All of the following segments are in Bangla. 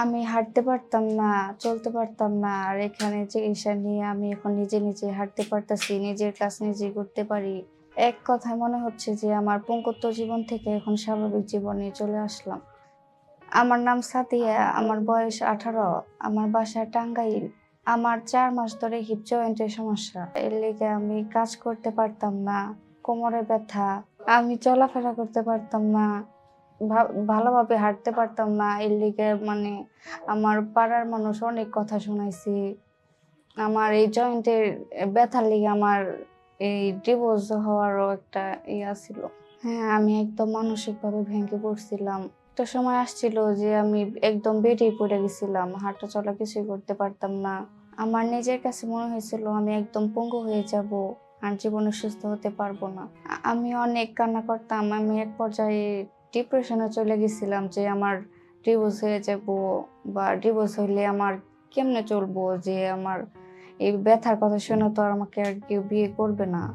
আমি হাঁটতে পারতাম না, চলতে পারতাম না। আর এখানে চিকিৎসা নিয়ে আমি এখন নিজে নিজে হাঁটতে পারতাছি, নিজের কাজ নিজে করতে পারি। এক কথায় মনে হচ্ছে যে আমার পঙ্কত্ব জীবন থেকে এখন স্বাভাবিক জীবনে চলে আসলাম। আমার নাম সাতিয়া, আমার বয়স আঠারো, আমার বাসা টাঙ্গাইল। আমার চার মাস ধরে হিপ জয়েন্টের সমস্যা। এর লেগে আমি কাজ করতে পারতাম না, কোমরে ব্যথা। আমি চলাফেরা করতে পারতাম না। ভালোভাবে হাঁটতে পারতাম না। এর লিগে মানে আমার পাড়ার মানুষ অনেক কথা শোনাইছি। আমার এই জয়েন্টের ব্যথার লিগে আমার এই ডিভোর্স হওয়ারও একটা ইয়া ছিল। হ্যাঁ আমি একদম মানসিকভাবে ভেঙে পড়ছিলাম। একটা সময় আসছিল যে আমি একদম বেডেই পড়ে গেছিলাম। হাঁটা চলা কিছুই করতে পারতাম না। আমার নিজের কাছে মনে হয়েছিল আমি একদম পঙ্গু হয়ে যাব আর জীবনে সুস্থ হতে পারব না। আমি অনেক কান্না করতাম। আমি এক পর্যায়ে ডিপ্রেশনে চলে গেছিলাম যে আমার ডিভোর্স হয়ে যাব বা ডিভোর্স হইলে আমার কেমনে চলবো? যে আমার এই ব্যথার কথা শুনে তো আর আমাকে আর কেউ বিয়ে করবে না।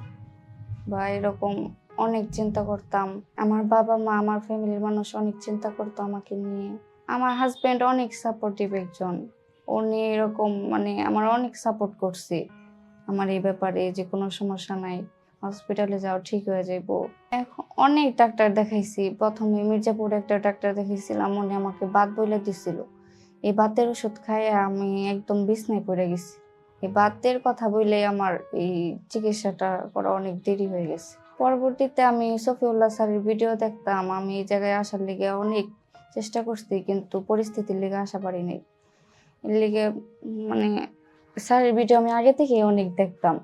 বা এরকম অনেক চিন্তা করতাম। আমার বাবা মা, আমার ফ্যামিলির মানুষ অনেক চিন্তা করতো আমাকে নিয়ে। আমার হাজব্যান্ড অনেক সাপোর্টিভ একজন। উনি এরকম মানে আমার অনেক সাপোর্ট করছে। আমার এই ব্যাপারে যে কোনো সমস্যা নাই। হসপিটালে যাও, ঠিক হয়ে যাইবো। এখন অনেক ডাক্তার দেখাইছি। প্রথমে মির্জাপুরে একটা ডাক্তার দেখাইছিলাম, উনি আমাকে বাদ বলে দিছিল। এই বাতের ওষুধ খাইয়ে আমি একদম বিছনায় পড়ে গেছি। এই বাতের কথা বললে আমার এই চিকিৎসাটা করা অনেক দেরি হয়ে গেছে। পরবর্তীতে আমি সফিউল্লাহ স্যারের ভিডিও দেখতাম, আমি এই জায়গায় আসার লিগে অনেক চেষ্টা করছি, কিন্তু পরিস্থিতির লিগে আসা পারিনি এর লিগে মানে স্যারের ভিডিও আমি আগে থেকে অনেক দেখতাম।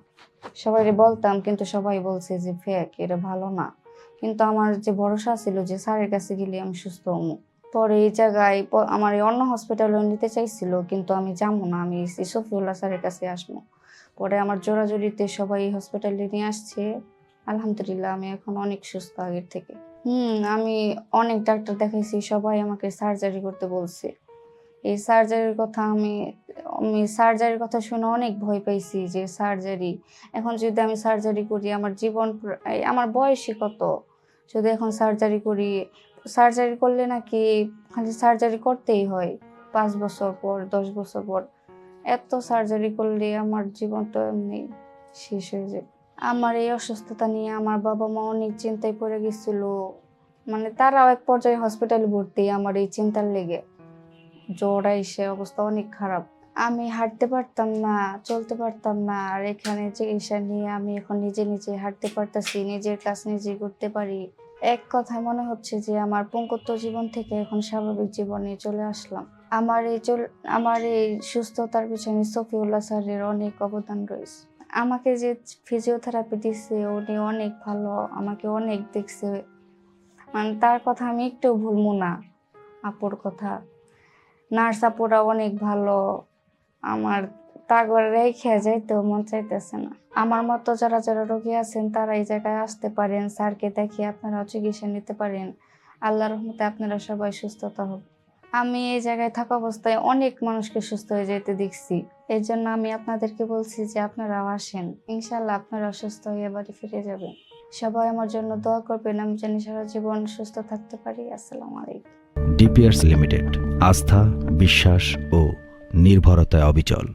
সবাই বলতাম, কিন্তু সবাই বলছে যে, ফেক, এটা ভালো না। কিন্তু আমার যে ভরসা ছিল যে, স্যারের কাছে গেলে আমি সুস্থ হব। পরে এই জায়গায় আমার অন্য হসপিটালে নিতে চাইছিল, কিন্তু আমি যাব না, আমি সফিউল্লাহ স্যারের কাছে আসব। পরে আমার জোরাজোরিতে সবাই হসপিটালে নিয়ে আসছে। আলহামদুলিল্লাহ, আমি এখন অনেক সুস্থ আগের থেকে। হুম, আমি অনেক ডাক্তার দেখাইছি, সবাই আমাকে সার্জারি করতে বলছে। এই সার্জারির কথা আমি আমি সার্জারির কথা শুনে অনেক ভয় পাইছি যে সার্জারি এখন যদি আমি সার্জারি করি আমার জীবন আমার বয়সই কত? যদি এখন সার্জারি করি সার্জারি করলে নাকি খালি সার্জারি করতেই হয়, পাঁচ বছর পর, দশ বছর পর। এত সার্জারি করলে আমার জীবন তো এমনি শেষ হয়ে যাবে আমার এই অসুস্থতা নিয়ে আমার বাবা মা অনেক চিন্তায় পড়ে গেছিল। মানে তারাও এক পর্যায়ে হসপিটালে ভর্তি, আমার এই চিন্তার লেগে। জ্বর এসে অবস্থা অনেক খারাপ। আমি হাঁটতে পারতাম না, চলতে পারতাম না। আর এখানে চিকিৎসা নিয়ে আমি এখন নিজে নিজে হাঁটতে পারতাছি, নিজের কাজ নিজে করতে পারি। এক কথা মনে হচ্ছে যে আমার পঙ্কত্ব জীবন থেকে এখন স্বাভাবিক জীবনে চলে আসলাম। আমার এই চল, আমার এই সুস্থতার পিছনে সফিউল্লাহ স্যারের অনেক অবদান রয়েছে। আমাকে যে ফিজিওথেরাপি দিচ্ছে উনি অনেক ভালো, আমাকে অনেক দেখছে। মানে তার কথা আমি একটু ভুলবো না, আপুর কথা। নার্স আপুরা অনেক ভালো। আমার তাগর রেখে যাইতেও মন চাইতেছে না। আমার মতো যারা যারা রোগী আছেন, তারা এই জায়গায় আসতে পারেন, স্যারকে দেখিয়ে আপনারা চিকিৎসা নিতে পারেন। আল্লাহ রহমতে আপনারা সবাই সুস্থতা হোক। আমি এই জায়গায় থাকা অবস্থায় অনেক মানুষকে সুস্থ হয়ে যেতে দেখছি। এই জন্য আমি আপনাদেরকে বলছি যে আপনারাও আসেন। ইনশাল্লাহ আপনারা সুস্থ হয়ে বাড়ি ফিরে যাবেন। সবাই আমার জন্য দোয়া করবেন, আমি জানি সারা জীবন সুস্থ থাকতে পারি। আসসালামু আলাইকুম। ডিপিআরস লিমিটেড, আস্থা, বিশ্বাস ও নির্ভরতায় অবিচল।